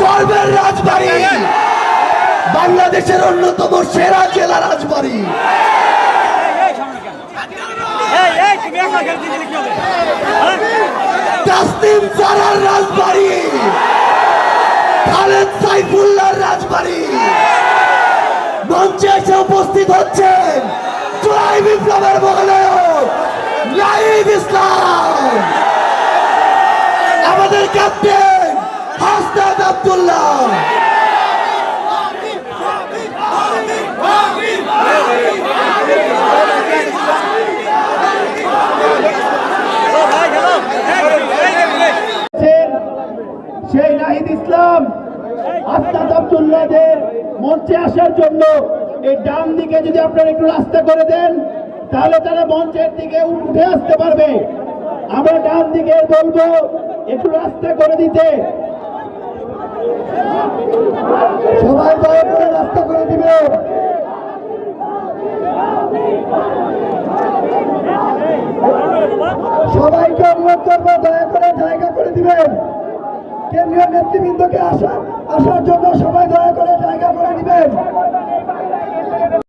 গর্বের রাজবাড়ি। বাংলাদেশের অন্যতম সেরা জেলা রাজবাড়ি। তাসনিম রাজবাড়ি। খালেদ রাজবাড়ি। মঞ্চে এসে উপস্থিত হচ্ছেন বিপ্লবের নাহিদ ইসলাম। আমাদের ক্যাপ্টেন আব্দুল্লাহ। সেই নাহিদ ইসলাম আস্তাদ আব্দুল্লাহদের মঞ্চে আসার জন্য এই ডান দিকে যদি আপনারা একটু রাস্তা করে দেন, তাহলে তারা মঞ্চের দিকে উঠে আসতে পারবে। আমরা ডান দিকে বলব একটু রাস্তা করে দিতে সবাই দয়া করে রাস্তা করে দিবে। সবাইকে অনুরোধ করব, দয়া করে জায়গা করে দিবেন। কেন্দ্রীয় নেতৃবৃন্দকে আসা আসার জন্য সবাই